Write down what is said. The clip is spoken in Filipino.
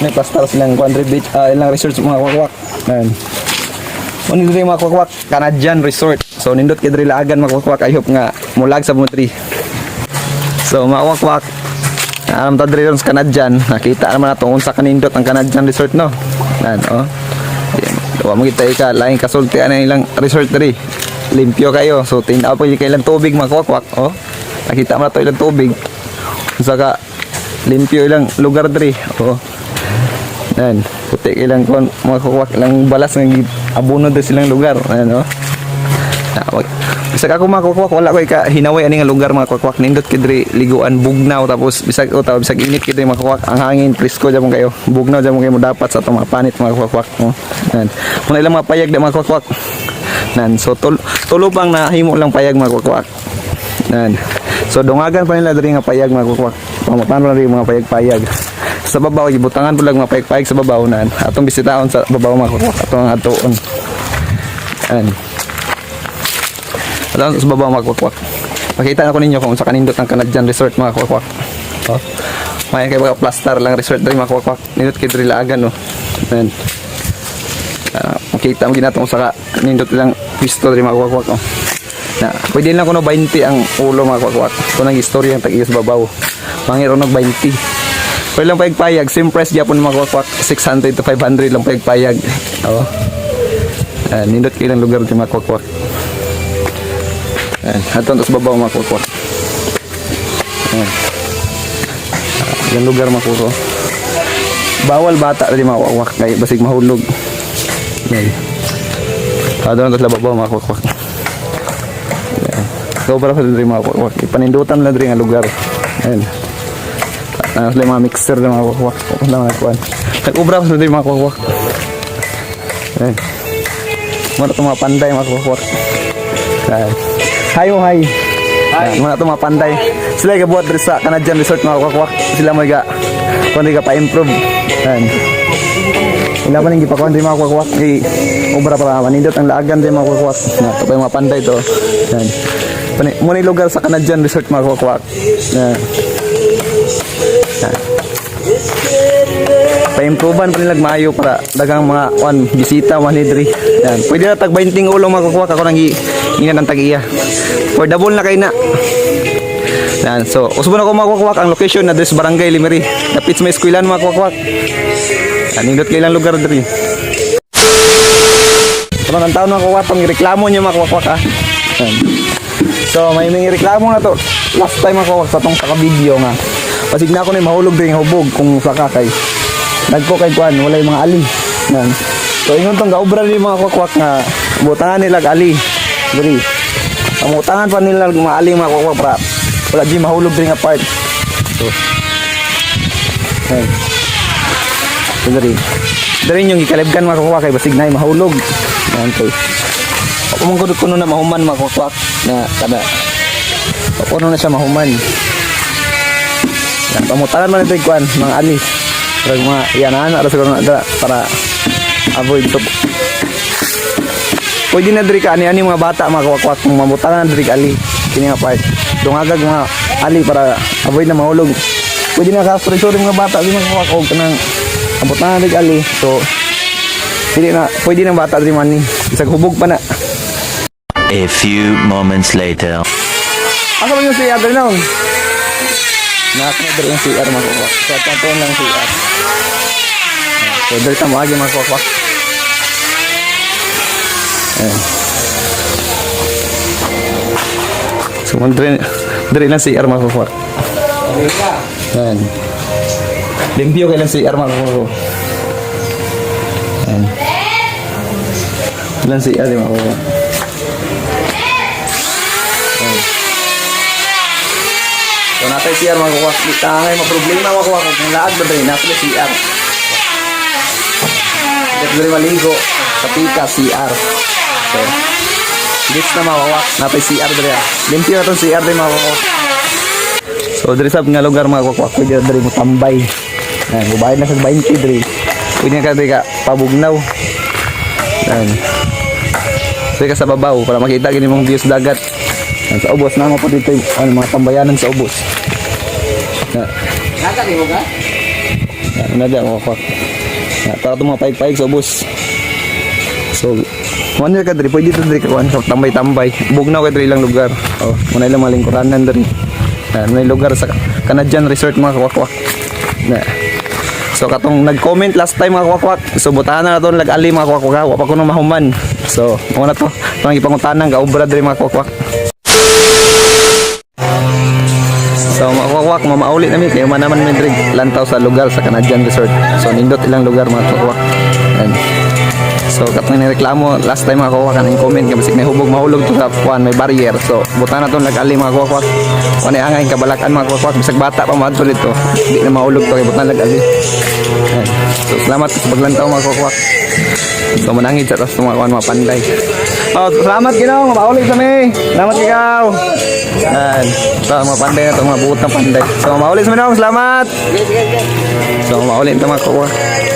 may pastar silang country beach, ah, ilang resort sa mga kwakwak. Yan. Ano dito mga kwakwak? Canadian Resort. So, nindot kay diri laagan mga kwakwak. I hope nga mulag sa pumutri. So, mga kwakwak, alam ta ron sa Canadian. Nakita naman nato unsa kanindot ang Canadian Resort no. Yan, oh. Wa mo kita ika lain kasulti ana ilang resort diri. Limpyo kayo. So, tinaw po yung kailang tubig mga kwakwak, oh. Nakita mo na to ilang tubig. Saka limpyo ilang lugar diri. Oh. Yan. Puti ilang kon mga kukwak ilang balas ng abono din silang lugar. Ayan oh. Na, wag. Bisag ako mga kukwak wala ko ka hinaway ani nga lugar mga kukwak nindot kidri liguan bugnaw tapos bisag o tapos bisag init kidri mga ang hangin presko jamo kayo bugnaw jamo kayo dapat sa mga panit mga kukwak oh. Yan. Muna ilang mga payag da mga kukwak. Nan so tul tulo pang nahimo lang payag mga kukwak. Yan. So dungagan pa nila diri nga payag mga kukwak. Pamapan pa rin mga payag-payag. Sa babaw gibutangan lang mga payag-payag sa babaw nan. Atong bisitaon sa babaw mga. Atong atuon. Yan. Atong sa babaw mga kukwak. Makita na ko ninyo kung sa kanindot ng Canadian Resort mga kukwak. Oh. May kay mga plaster lang resort diri mga kukwak. Nindot kay diri laagan no. Yan. Ah, makita mo ginatong sa nindot lang pisto diri mga kukwak. Oh. Na, pwede lang kuno 20 ang ulo mga kwakwak. Kung ang istorya ang tag-iyos babaw. Mangiro ng 20. Pwede lang payag-payag. Same price Japon mga kwakwak. 600 to 500 lang payag-payag. Oo. Uh, nindot kayo ng lugar ng mga kwakwak. Ayan. Aton sa babaw mga kwakwak. Ayan. Yung lugar kwakwak. Bawal bata rin mga kwakwak. Kaya basig mahulog. Ayan. Aton sa babaw mga kwakwak. Sobra sa diri mga kwakwak. Ipanindutan na diri nga lugar. Ayan. Ano sila yung mga mixer ng mga kwakwak. Wala mga kuwan. Nag-ubra sa diri mga kwakwak. Ayan. Muna itong mga panday mga kwakwak. Ayan. Hi oh hi. Hi. Muna itong mga panday. Sila yung buhat sa Canadian Resort mga kwakwak. Sila mo ga kung di ka pa-improve. Ayan. Wala pa nang gipakuan din mga kwakwak. I obra para manindot ang laagan din mga kwakwak. Na ito pa yung mga panday to. Yan. Pani, muna yung lugar sa Canadian Resort mga kwakwak. Yan. Pa-improvean pa nila maayo para dagang mga one bisita one hidri. Yan. Pwede na tag 20 ulo kwakwak ako nang ina ng tag-iya. For double na kay na. Yan. So, usbo na ko mga kwakwak ang location na sa Barangay Limeri. Kapit sa eskwelahan mga kwakwak. Yan, nindot kailang lugar diri. Karon ang taon kwakwak, pang reklamo niyo mga kwakwak ha. So, may mga reklamo na to. Last time kwakwak sa tong saka video nga. Pasig na ako na mahulog din hubog kung saka kay. Nagko kay kuan, wala yung mga ali. Yan. So, ingon tong gaobra ni mga kwakwak nga butangan nila ali. Diri. Ang utangan pa nila mga ali mga kwakwak para wala di mahulog din nga part. So. So, dari. Dari yung ikalibgan mga kukwak kay basig na mahulog. Yan mong kuno kuno na mahuman mga kukwak na kada. Ako na siya mahuman. Yan, pamutangan man ito yung kwan, mga ali. Para mga yan anak ra siguro na para avoid to. Pwede na diri ka ani ani mga bata mga kukwak kung mamutangan na diri ka ali. Kini nga part. Dungagag mga ali para avoid na mahulog. Pwede na ka-sorry mga bata di mga kukwak og kanang na nag ali. So, hindi na, pwede ng bata rin man ni. Isang hubog pa na. A few moments later. Asa man yung CR din nung? Nasa na yung CR makukuha. So, at taon lang CR. So, dali tamo agi makukuha. Ayan. So, dali, dali lang CR makukuha. Ayan. Limpyo kailan CR makukuha. Ayan. Ilan CR di makukuha. Natay CR mga kuwak. Kita ngay mga problema mga kuwak. Kung laag ba rin, nasa CR. Ba rin maligo. Sa CR. So, gits na mga kuwak. Natay CR ba rin. Limpyo na itong CR mga kuwak. So, diri sa nga lugar mga. Pwede na diri mo tambay. Yan, bubayad na sa 20 diri. Na ka diri ka pabugnaw. Yan. So, ka sa babaw para makita gini mong views dagat. Sa ubos na mo po dito ano, mga tambayanan sa ubos. Yan. Naka di mo ka? Na dyan, mga kwak. Para itong mga paig-paig sa ubos. So, Mana ka diri, pwede dito diri kawan, so tambay-tambay. Bugnaw ka diri ilang lugar. Oh, muna ilang malingkuranan diri. Na, may lugar sa Canadian Resort mga kawakwak. Na. So katong nag-comment last time mga kawakwak, so butahan na naton lag-ali mga kawakwak, wa pa nang mahuman. So, mo na to, pang ipangutanan ga obra diri mga kawakwak. So mga kawakwak, mamauli namin kayo man naman diri lantaw sa lugar sa Canadian Resort. So nindot ilang lugar mga kawakwak. Yan. So katong nireklamo last time mga kawakwak ang comment kay basig may hubog mahulog to sa kuan may barrier. So buta na tong lag-ali mga kawakwak. Kuan ay angay kabalakan mga kawakwak bisag bata pa maadto dito. Di na mahulog to kay buta na lag-ali. Yan. So salamat sa paglantaw mga kawakwak. So manangid sa tas mga kuan mga panday. Oh, salamat ginaw, mapauli sa mi. Salamat ikaw. Yan. So mga panday na to mga buot na panday. So mauli sa mi salamat. So mauli ito mga kawakwak.